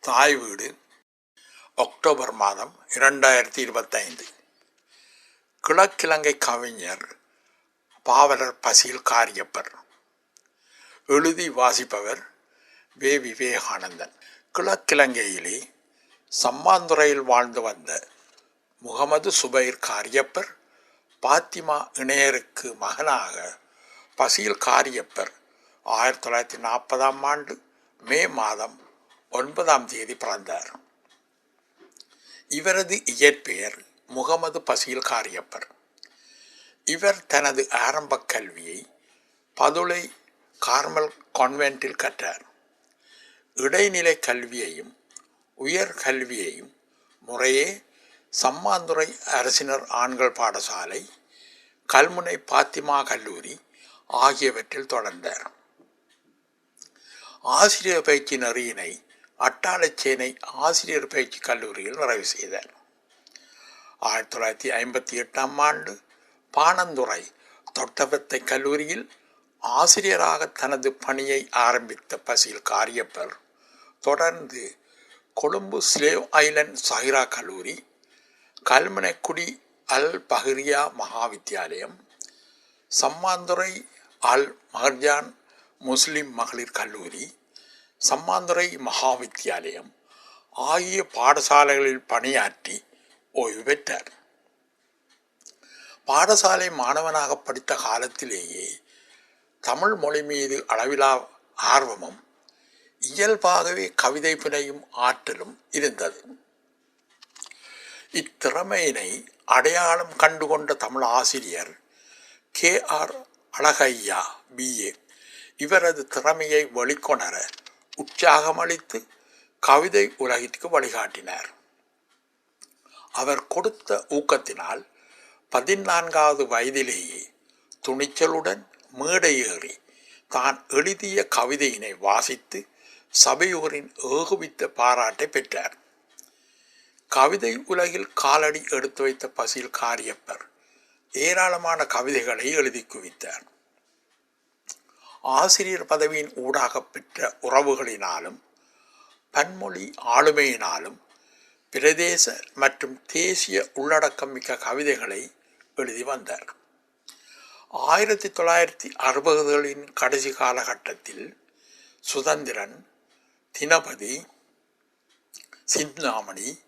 தாய் வீடு அக்டோபர் மாதம் இரண்டாயிரத்தி இருபத்தைந்து. கிழக்கிழங்கை கவிஞர் பாவலர் பசியில் காரியப்பர். எழுதி வாசிப்பவர் வே. விவேகானந்தன். கிழக்கிழங்கையிலே சம்மாந்துறையில் வாழ்ந்து வந்த முகமது சுபைர் காரியப்பர் பாத்திமா இணையருக்கு மகனாக பசியில் காரியப்பர் ஆயிரத்தி தொள்ளாயிரத்தி நாற்பதாம் ஆண்டு மே மாதம் ஒன்பதாம் தேதி பிறந்தார். இவரது இயற்பெயர் முகமது பசீல் காரியப்பர். இவர் தனது ஆரம்ப கல்வியை பதுளை கார்மல் கான்வென்ட்டில் கற்றார். இடைநிலை கல்வியையும் உயர் கல்வியையும் முறையே சம்மாந்துறை அரசினர் ஆண்கள் பாடசாலை கல்முனை பாத்திமா கல்லூரி ஆகியவற்றில் தொடர்ந்தார். ஆசிரியர் பயிற்சி நெறியினை அட்டாளச்சேனை ஆசிரியர் பயிற்சி கல்லூரியில் நிறைவு செய்தார். ஆயிரத்தி தொள்ளாயிரத்தி ஐம்பத்தி எட்டாம் ஆண்டு பாணந்துறை தொட்டபத்தை கல்லூரியில் ஆசிரியராக தனது பணியை ஆரம்பித்த பசில் காரியப்பர். தொடர்ந்து கொழும்பு ஸ்லேவ் ஐலண்ட் சஹிரா கல்லூரி கல்மனைக்குடி அல் பஹ்ரியா மகாவித்தியாலயம் சம்மாந்துறை அல் மஹர்ஜான் முஸ்லிம் மகளிர் கல்லூரி சம்மாந்துறை மகாவித்தியாலயம் ஆகிய பாடசாலைகளில் பணியாற்றி ஓய்வு பெற்றார். பாடசாலை மாணவனாக படித்த காலத்திலேயே தமிழ் மொழி மீது அளவிலா ஆர்வமும் இயல்பாகவே கவிதை பிணையும் ஆற்றலும் இருந்தது. இத்திறமையினை அடையாளம் கண்டுகொண்ட தமிழ் ஆசிரியர் கே ஆர் அழகையா பிஏ இவரது திறமையை வெளிக்கொணர உற்சாகமளித்து கவிதை உலகிற்கு வழிகாட்டினார். அவர் கொடுத்த ஊக்கத்தினால் பதினான்காவது வயதிலேயே துணிச்சலுடன் மேடை ஏறி தான் எழுதிய கவிதையினை வாசித்து சபையோரின் ஏகுவித்த பாராட்டை பெற்றார். கவிதை உலகில் காலடி எடுத்து வைத்த பசில் காரியப்பர் ஏராளமான கவிதைகளை எழுதி குவித்தார். ஆசிரியர் பதவியின் ஊடாக பெற்ற உறவுகளினாலும் பன்மொழி ஆளுமையினாலும் பிரதேச மற்றும் தேசிய உள்ளடக்கம் மிக்க கவிதைகளை எழுதி வந்தார். ஆயிரத்தி தொள்ளாயிரத்தி அறுபதுகளின் கடைசி காலகட்டத்தில் சுதந்திரன் தினபதி சிந்தாமணி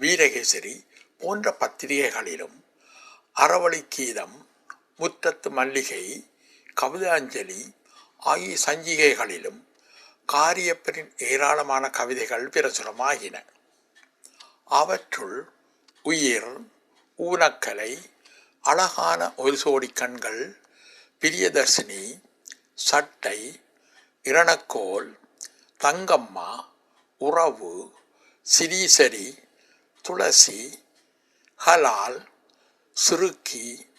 வீரகேசரி போன்ற பத்திரிகைகளிலும் அறவழி கீதம் முற்றத்து மல்லிகை கவிதாஞ்சலி ஆகிய சஞ்சிகைகளிலும் காரியப்பரின் ஏராளமான கவிதைகள் பிரசுரமாகின. அவற்றுள் உயிர் ஊனக்கலை அழகான ஒரு சோடி கண்கள் பிரியதர்சினி சட்டை இரணக்கோல் தங்கம்மா உறவு சிரீசரி துளசி ஹலால் சுருக்கி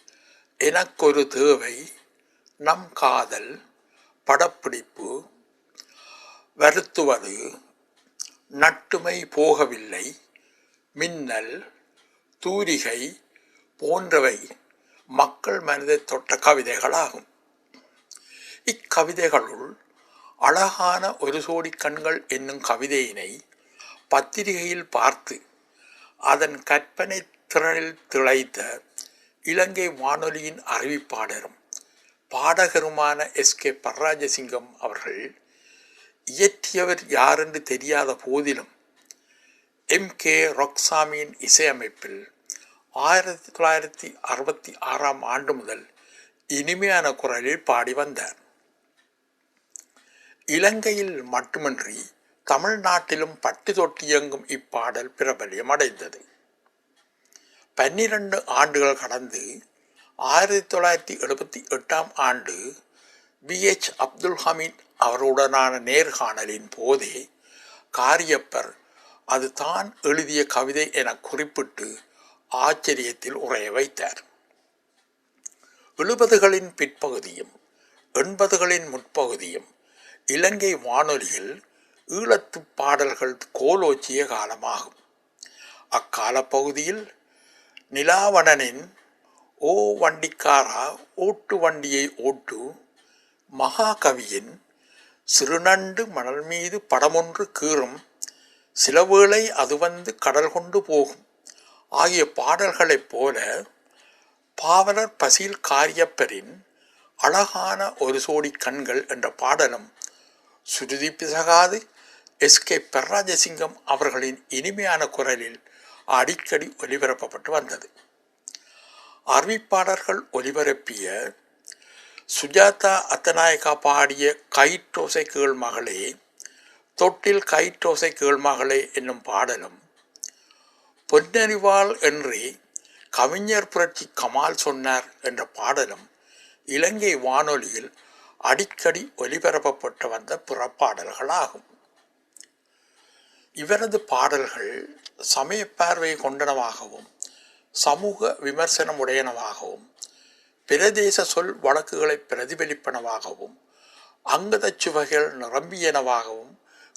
எனக்கொரு தேவை நம் காதல் படப்பிடிப்பு வருத்துவது நட்டுமை போகவில்லை மின்னல் தூரிகை போன்றவை மக்கள் மனதை தொட்ட கவிதைகளாகும். இக்கவிதைகளுள் அழகான ஒரு சோடி கண்கள் என்னும் கவிதையினை பத்திரிகையில் பார்த்து அதன் கற்பனை திறனில் திளைத்த இலங்கை வானொலியின் அறிவிப்பாளரும் பாடகருமான எஸ் கே பர்ராஜசிங்கம் அவர்கள் இயற்றியவர் யாரென்று தெரியாத போதிலும் எம் கே ரொக்சாமியின் இசையமைப்பில் ஆயிரத்தி தொள்ளாயிரத்தி அறுபத்தி ஆறாம் ஆண்டு முதல் இனிமையான குரலில் பாடி வந்தார். இலங்கையில் மட்டுமின்றி தமிழ்நாட்டிலும் பட்டி தொட்டி இயங்கும் இப்பாடல் பிரபல்யம் அடைந்தது. பன்னிரண்டு ஆண்டுகள் கடந்து ஆயிரத்தி தொள்ளாயிரத்தி எழுபத்தி எட்டாம் ஆண்டு பி எச் அப்துல் ஹமீத் அவருடனான நேர்காணலின் போதே காரியப்பர் அது தான் எழுதிய கவிதை என குறிப்பிட்டு ஆச்சரியத்தில் உரைய வைத்தார். எழுபதுகளின் பிற்பகுதியும் எண்பதுகளின் முற்பகுதியும் இலங்கை வானொலியில் ஈழத்து பாடல்கள் கோலோச்சிய காலமாகும். அக்கால பகுதியில் நிலாவணனின் ஓ வண்டிக்காரா ஓட்டு வண்டியை ஓட்டு மகாகவியின் சிறுநண்டு மணல் மீது படமொன்று கீறும் சிலவேளை அது வந்து கடல் கொண்டு போகும் ஆகிய பாடல்களைப் போல பாவலர் பசில் காரியப்பரின் அழகான ஒரு சோடி கண்கள் என்ற பாடலும் சுருதி பிசகாது எஸ். கே. பெர்ராஜசிங்கம் அவர்களின் இனிமையான குரலில் அடிக்கடி ஒலிபரப்பப்பட்டு வந்தது. அறிவிப்பாளர்கள் ஒலிபரப்பிய சுஜாதா அத்தநாயக்கா பாடிய கயிற்றோசை கீழ் மகளே தொட்டில் கயிற்றோசை கீழ் மகளே என்னும் பாடலும் பொன்னறிவாள் என்றே கவிஞர் புரட்சி கமால் சொன்னார் என்ற பாடலும் இலங்கை வானொலியில் அடிக்கடி ஒலிபரப்பப்பட்டு வந்த புறப்பாடல்களாகும். இவரது பாடல்கள் சமய பார்வை கொண்டனவாகவும் சமூக விமர்சனம் உடையனவாகவும் பிரதேச சொல் வழக்குகளை பிரதிபலிப்பனவாகவும் அங்கதச் சுவைகள் நிரம்பியனவாகவும்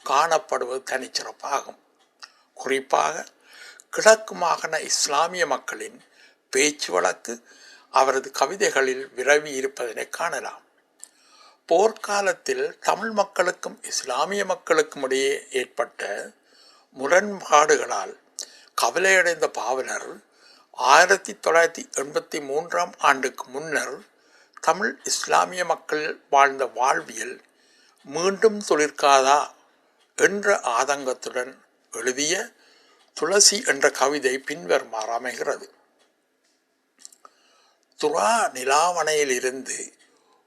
காணப்படுவது தனிச்சிறப்பாகும். குறிப்பாக கிழக்கு மாகாண இஸ்லாமிய மக்களின் பேச்சு வழக்கு அவரது கவிதைகளில் விரவி இருப்பதனை காணலாம். போர்க்காலத்தில் தமிழ் மக்களுக்கும் இஸ்லாமிய மக்களுக்கும் இடையே ஏற்பட்ட முரண்பாடுகளால் கவலையடைந்த பாவலர் ஆயிரத்தி தொள்ளாயிரத்தி எண்பத்தி மூன்றாம் ஆண்டுக்கு முன்னர் தமிழ் இஸ்லாமிய மக்கள் வாழ்ந்த வாழ்வியல் மீண்டும் தொழிற்காதா என்ற ஆதங்கத்துடன் எழுதிய துளசி என்ற கவிதை பின்வருமாறு அமைகிறது துரா நிலாவணையிலிருந்து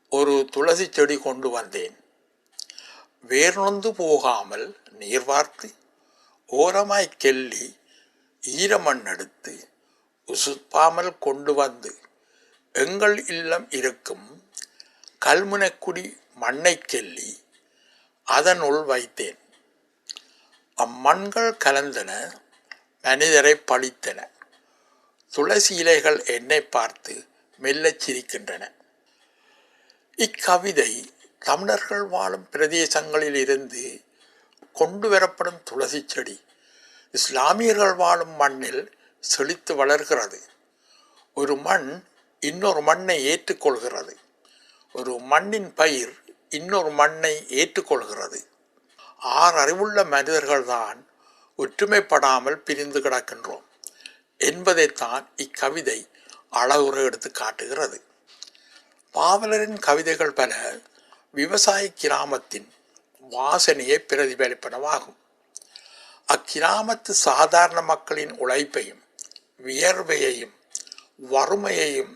ஒரு துளசி செடி கொண்டு வந்தேன். வேர்நொந்து போகாமல் நீர் வார்த்து ஓரமாய் கெல்லி ஈரமண் எடுத்து உசுப்பாமல் கொண்டு வந்து எங்கள் இல்லம் இருக்கும். கல்முனைக்குடி மண்ணை கெல்லி அதனுள் வைத்தேன். அம்மண்கள் கலந்தன மனிதரை பழித்தன. துளசி இலைகள் என்னை பார்த்து மெல்லச் சிரிக்கின்றன. இக்கவிதை தமிழர்கள் வாழும் பிரதேசங்களில் இருந்து கொண்டு வரப்படும் துளசி செடி. இஸ்லாமியர்கள் வாழும் மண்ணில் செழித்து வளர்கிறது. ஒரு மண் இன்னொரு மண்ணை ஏற்றுக்கொள்கிறது. ஒரு மண்ணின் பயிர் இன்னொரு மண்ணை ஏற்றுக்கொள்கிறது. ஆறு அறிவுள்ள மனிதர்கள்தான் ஒற்றுமைப்படாமல் பிரிந்து கிடக்கின்றோம் என்பதைத்தான் இக்கவிதை அழகுற எடுத்து காட்டுகிறது. பாவலரின் கவிதைகள் பல விவசாய கிராமத்தின் வாசனையை பிரதிபலிப்பனவாகும். அக்கிராமத்து சாதாரண மக்களின் உழைப்பையும் வியர்வையையும் வறுமையையும்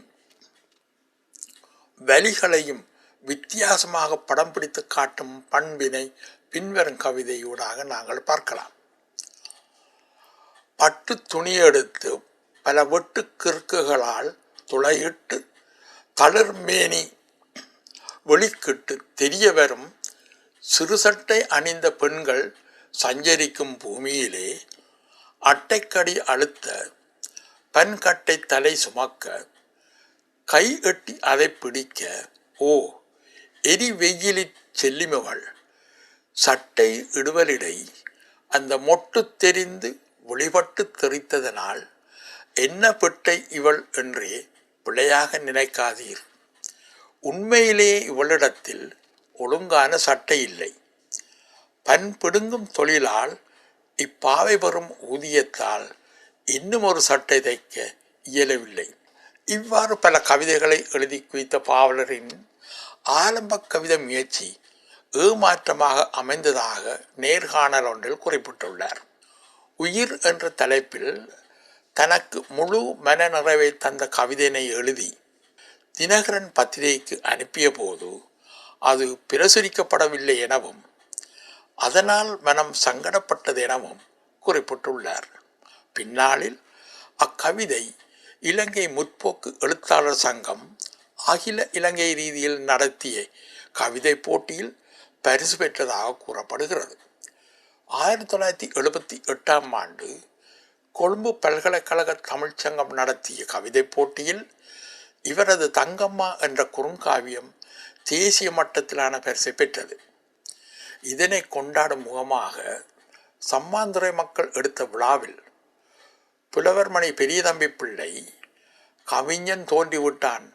வலிகளையும் வித்தியாசமாக படம் பிடித்து காட்டும் பண்பினை பின்வரும் கவிதையூடாக நாங்கள் பார்க்கலாம். பட்டு துணி எடுத்து பல வெட்டு கிறுக்குகளால் துளையிட்டு தளிர்மேனி வெளிக்கிட்டு தெரிய வரும் சிறுசட்டை அணிந்த பெண்கள் சஞ்சரிக்கும் பூமியிலே அட்டைக்கடி அழுத்த பன்கட்டை தலை சுமக்க கை எட்டி அதை பிடிக்க ஓ எரி வெயிலிற் செல்லுமவள் சட்டை இடுவலிடை அந்த மொட்டு தெரிந்து ஒளிபட்டு தெரித்ததனால் என்ன பெட்டை இவள் என்றே பிழையாக நினைக்காதீர். உண்மையிலே இவளிடத்தில் ஒழுங்கான சட்டை இல்லை. பன் பிடுங்கும் தொழிலால் இப்பாவை பெறும் ஊதியத்தால் இன்னும் ஒரு சட்டை தைக்க இயலவில்லை. இவ்வாறு பல கவிதைகளை எழுதி குவித்த பாவலரின் ஆரம்ப கவிதை முயற்சி ஏமாற்றமாக அமைந்ததாக நேர்காணல் ஒன்றில் குறிப்பிட்டுள்ளார். உயிர் என்ற தலைப்பில் தனக்கு முழு மன நிறைவை தந்த கவிதையினை எழுதி தினகரன் பத்திரிகைக்கு அனுப்பிய போது அது பிரசுரிக்கப்படவில்லை எனவும் அதனால் மனம் சங்கடப்பட்டது எனவும் குறிப்பிட்டுள்ளார். பின்னாளில் அக்கவிதை இலங்கை முற்போக்கு எழுத்தாளர் சங்கம் அகில இலங்கை ரீதியில் நடத்திய கவிதை போட்டியில் பரிசு பெற்றதாக கூறப்படுகிறது. ஆயிரத்தி தொள்ளாயிரத்தி எழுபத்தி எட்டாம் ஆண்டு கொழும்பு பல்கலைக்கழக தமிழ்ச்சங்கம் நடத்திய கவிதை போட்டியில் இவரது தங்கம்மா என்ற குறுங்காவியம் தேசிய மட்டத்திலான பரிசை பெற்றது. இதனை கொண்டாடும் முகமாக சம்மாந்துறை மக்கள் எடுத்த விழாவில் புலவர்மணி பெரியதம்பி பிள்ளை கவிஞன் தோன்றிவிட்டான்.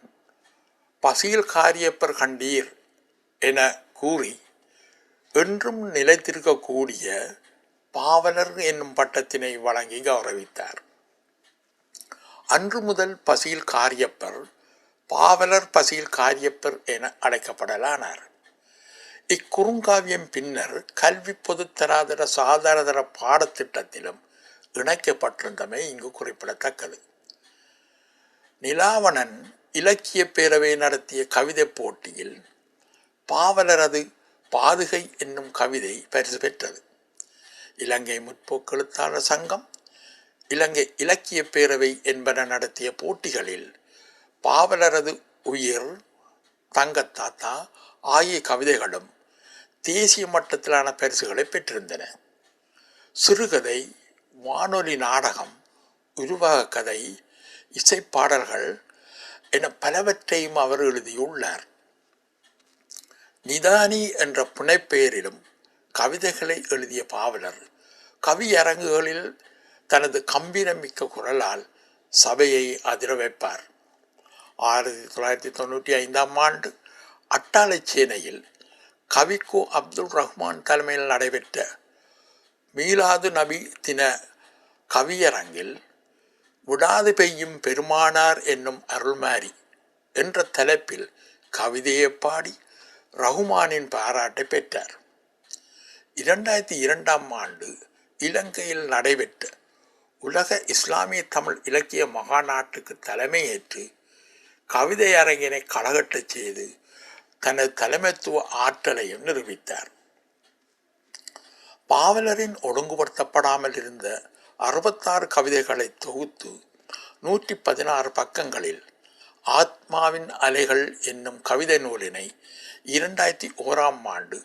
பசியில் காரியப்பர் கண்டீர் என கூறி என்றும் நிலைத்திருக்கக்கூடிய பாவலர் என்னும் பட்டத்தினை வழங்கி கௌரவித்தார். அன்று முதல் பசியில் காரியப்பர் பாவலர் பசியில் காரியப்பர் என அழைக்கப்படலானார். இக்குறுங்காவியம் பின்னர் கல்வி பொதுத்தராதர சாதாரதர பாடத்திட்டத்திலும் இணைக்கப்பட்டிருந்தமை இங்கு குறிப்பிடத்தக்கது. நிலாவணன் இலக்கிய பேரவை நடத்திய கவிதை போட்டியில் பாவலரது பாதுகை என்னும் கவிதை பரிசு பெற்றது. இலங்கை முற்போக்கு எழுத்தாளர் சங்கம் இலங்கை இலக்கிய பேரவை என்பன நடத்திய போட்டிகளில் பாவலரது உயிர் தங்கத்தாத்தா ஆகிய கவிதைகளும் தேசிய மட்டத்திலான பரிசுகளை பெற்றிருந்தன. சிறுகதை வானொலி நாடகம் உருவாகக் கதை இசைப்பாடல்கள் என பலவற்றையும் அவர் எழுதியுள்ளார். நிதானி என்ற புனைப்பெயரிலும் கவிதைகளை எழுதிய பாவலர் கவியரங்குகளில் தனது கம்பீரமிக்க குரலால் சபையை அதிர வைப்பார். ஆயிரத்தி தொள்ளாயிரத்தி தொண்ணூற்றி ஐந்தாம் ஆண்டு அட்டாளை சேனையில் கவிக்கு அப்துல் ரஹ்மான் தலைமையில் நடைபெற்ற மீலாது நபி தின கவியரங்கில் விடாது பெய்யும் பெருமானார் என்னும் அருள்மாரி என்ற தலைப்பில் கவிதையை பாடி ரகுமானின் பாராட்டை பெற்றார். இரண்டாயிரத்தி இரண்டாம் ஆண்டு இலங்கையில் நடைபெற்ற உலக இஸ்லாமிய தமிழ் இலக்கிய மகாநாட்டுக்கு தலைமையேற்று கவிதை அரங்கினை களகட்டச் செய்து தனது தலைமைத்துவ ஆற்றலையும் நிரூபித்தார். பாவலரின் ஒழுங்குபடுத்தப்படாமல் இருந்த அறுபத்தாறு கவிதைகளை தொகுத்து நூற்றி பதினாறு பக்கங்களில் ஆத்மாவின் அலைகள் என்னும் கவிதை நூலினை இரண்டாயிரத்தி ஓராம் ஆண்டு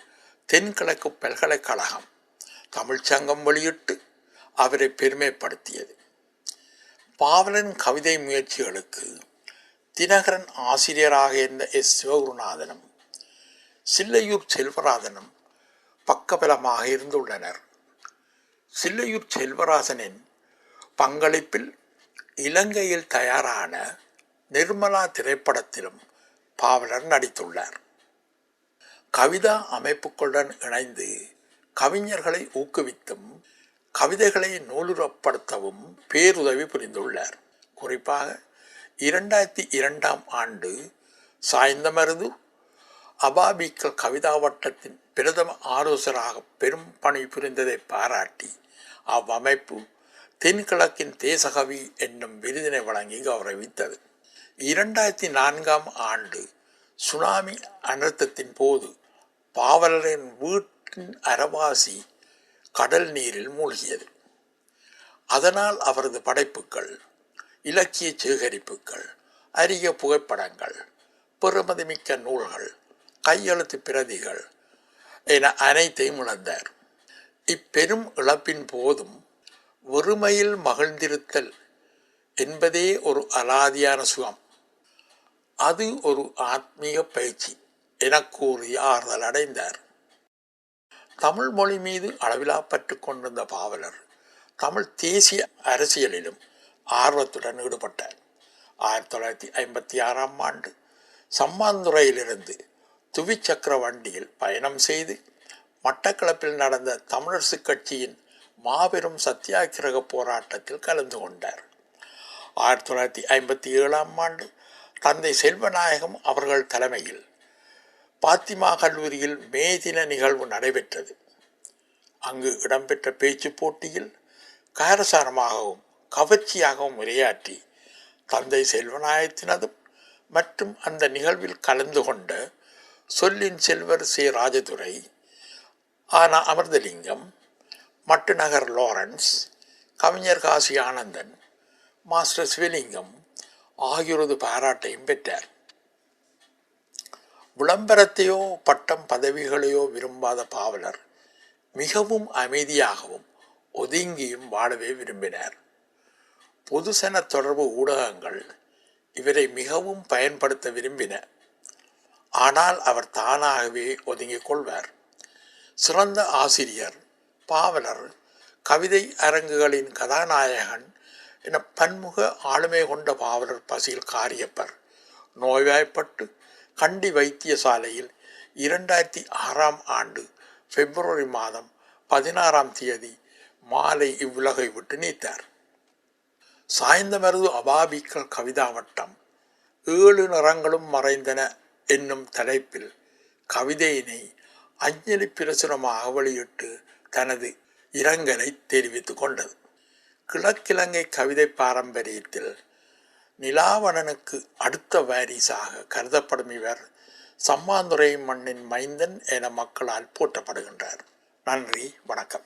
தென்கிழக்கு பல்கலைக்கழகம் தமிழ்ச்சங்கம் வெளியிட்டு அவரை பெருமைப்படுத்தியது. பாவலன் கவிதை முயற்சிகளுக்கு தினகரன் ஆசிரியராக இருந்த எஸ். சிவகுருநாதனும் சில்லையூர் செல்வராதனும் பக்கபலமாக இருந்துள்ளனர். சில்லையூர் செல்வராசனின் பங்களிப்பில் இலங்கையில் தயாரான நிர்மலா திரைப்படத்திலும் பாவலர் நடித்துள்ளார். கவிதா அமைப்புகளுடன் இணைந்து கவிஞர்களை ஊக்குவித்தும் கவிதைகளை நூலுறப்படுத்தவும் பேருதவி புரிந்துள்ளார். குறிப்பாக இரண்டாயிரத்தி இரண்டாம் ஆண்டு சாய்ந்தமருது அபாபிக்கல் கவிதா வட்டத்தின் பிரதம ஆலோசகராக பெரும் பணி புரிந்ததை பாராட்டி அவ்வமைப்பு தென்கிழக்கின் தேசகவி என்னும் விருதினை வழங்கி கௌரவித்தது. இரண்டாயிரத்தி நான்காம் ஆண்டு சுனாமி அனர்த்தத்தின் போது பாவலரின் வீட்டின் அரவாசி கடல் நீரில் மூழ்கியது. அதனால் அவரது படைப்புகள் இலக்கிய சேகரிப்புகள் அரிய புகைப்படங்கள் பெறுமதிமிக்க நூல்கள் கையெழுத்து பிரதிகள் என அனைத்தையும் இழந்தார் இப்பெரும் இழப்பின் போதும் ஒருமையில் மகிழ்ந்திருத்தல் என்பதே ஒரு அலாதியான சுகம். அது ஒரு ஆத்மீக பயிற்சி என கூறி ஆறுதல் அடைந்தார். தமிழ் மொழி மீது அளவிலா பற்று கொண்டிருந்த பாவலர் தமிழ் தேசிய அரசியலிலும் ஆர்வத்துடன் ஈடுபட்டார். ஆயிரத்தி தொள்ளாயிரத்தி ஐம்பத்தி ஆறாம் ஆண்டு சம்மாந்துறையிலிருந்து துவிச்சக்கர வண்டியில் பயணம் செய்து மட்டக்களப்பில் நடந்த தமிழரசு கட்சியின் மாபெரும் சத்தியாகிரக போராட்டத்தில் கலந்து கொண்டார். ஆயிரத்தி தொள்ளாயிரத்தி ஐம்பத்தி ஏழாம் ஆண்டு தந்தை செல்வநாயகம் அவர்கள் தலைமையில் பாத்திமா கல்லூரியில் மே தின நிகழ்வு நடைபெற்றது. அங்கு இடம்பெற்ற பேச்சு போட்டியில் காரசாரமாகவும் கவர்ச்சியாகவும் உரையாற்றி தந்தை செல்வநாயகத்தினதும் மற்றும் அந்த நிகழ்வில் கலந்து கொண்ட சொல்லின் செல்வர் சே ராஜதுரை ஆனா அமிர்தலிங்கம் மட்டுநகர் லாரன்ஸ் கவிஞர் காசி ஆனந்தன் மாஸ்டர் சிவலிங்கம் ஆகியோரது பாராட்டையும் பெற்றார். விளம்பரத்தையோ பட்டம் பதவிகளையோ விரும்பாத பாவலர் மிகவும் அமைதியாகவும் ஒதுங்கியும் வாழவே விரும்பினார். பொதுசன தொடர்பு ஊடகங்கள் இவரை மிகவும் பயன்படுத்த விரும்பின ஆனால் அவர் தானாகவே ஒதுங்கிக் கொள்வார். சிறந்த ஆசிரியர் பாவலர் கவிதை அரங்குகளின் கதாநாயகன் என பன்முக ஆளுமை கொண்ட பாவலர் பசியில் காரியப்பர். நோய்வாய்ப்பட்டு கண்டி வைத்தியசாலையில் இரண்டாயிரத்தி ஆறாம் ஆண்டு பிப்ரவரி மாதம் பதினாறாம் தேதி மாலை இவ்வுலகை விட்டு நீத்தார். சாய்ந்தமருது அபாபிக்கள் கவிதாவட்டம் ஏழு நிறங்களும் மறைந்தன என்னும் தலைப்பில் கவிதையினை அஞ்சலி பிரசுரமாக வெளியிட்டு தனது இரங்கலை தெரிவித்து கொண்டது. கிழக்கிழங்கை கவிதை பாரம்பரியத்தில் நிலாவணனுக்கு அடுத்த வாரிசாக கருதப்படும் இவர் சம்மாந்துறை மண்ணின் மைந்தன் என மக்களால் போற்றப்படுகின்றார். நன்றி வணக்கம்.